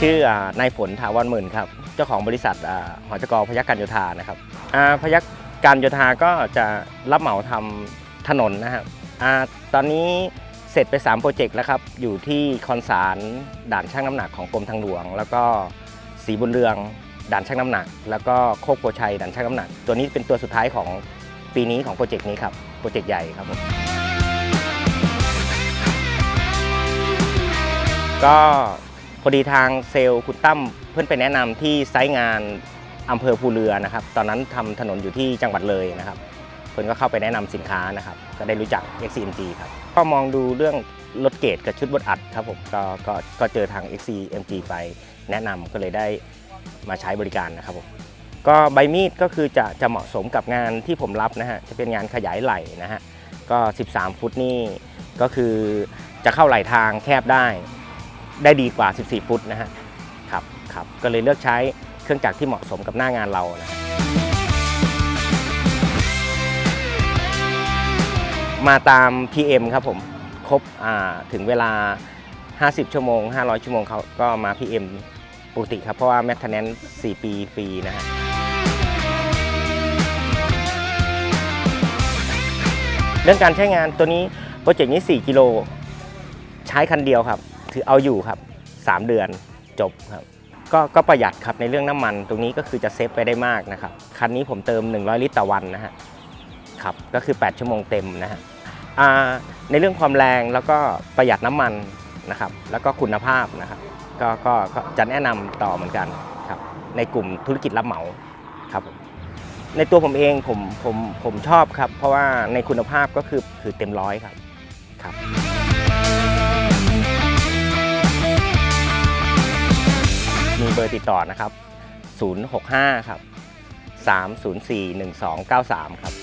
ชื่อนายฝนถาวรหมื่นครับ เจ้าของบริษัทหอจกรพยัคฆ์การโยธานะครับพยัคฆ์การโยธาก็จะรับเหมาทำถนนนะครับอตอนนี้เสร็จไป 3 โปรเจกต์แล้วครับ อยู่ที่คอนสารด่านช่างน้ำหนักของกรมทางหลวง แล้วก็สีบุญเรืองด่านช่างน้ำหนัก แล้วก็โคกโพชัยด่านช่างน้ำหนัก ตัวนี้เป็นตัวสุดท้ายของปีนี้ของโปรเจกต์นี้ครับ โปรเจกต์ใหญ่ครับผม ก็พอดีทางเซลล์คุณตั้มเพื่อนไปแนะนำที่ไซต์งานอำเภอภูเรือนะครับ ตอนนั้นทำถนนอยู่ที่จังหวัดเลยนะครับ เพื่อนก็เข้าไปแนะนำสินค้านะครับ ก็ได้รู้จัก XCMG ครับ ก็มองดูเรื่องรถเกรดกับชุดบดอัดครับผมก็ก็ก็เจอทาง XCMG ไปแนะนำก็เลยได้มาใช้บริการนะครับผม ก็ใบมีดก็คือจะจะเหมาะสมกับงานที่ผมรับนะฮะ จะเป็นงานขยายไหล่นะฮะ ก็ 13 ฟุตนี่ก็คือจะเข้าไหลทางแคบได้ ได้ดีกว่า 14 ฟุตนะฮะครับครับก็เลยเลือกใช้เครื่องจักรที่เหมาะสมกับหน้างานเรานะมาตาม PM ครับผมครบถึงเวลา 50 ชั่วโมง 500 ชั่วโมงเขาก็มา PM ปกติครับ เพราะว่า maintenance 4ปีฟรีนะฮะเรื่องการใช้งานตัวนี้โปรเจกต์นี้ 4 กิโล ใช้คันเดียวครับ ถือเอาอยู่ครับ 3 เดือนจบครับก็ก็ประหยัดครับในเรื่องน้ำมัน ตรงนี้ก็คือจะเซฟไปได้มากนะครับคันนี้ผมเติม 100 ลิตรต่อวันนะฮะครับก็คือ 8 ชั่วโมงเต็มนะฮะในเรื่องความแรงแล้วก็ประหยัดน้ำมันนะครับแล้วก็คุณภาพนะครับก็ก็จะแนะนำต่อเหมือนกันครับในกลุ่มธุรกิจรับเหมาครับในตัวผมเองผมผมผมชอบครับ เพราะว่าในคุณภาพก็คือคือเต็มร้อยครับครับ เบอร์ติดต่อนะครับ 065 ครับ 304 1293 ครับ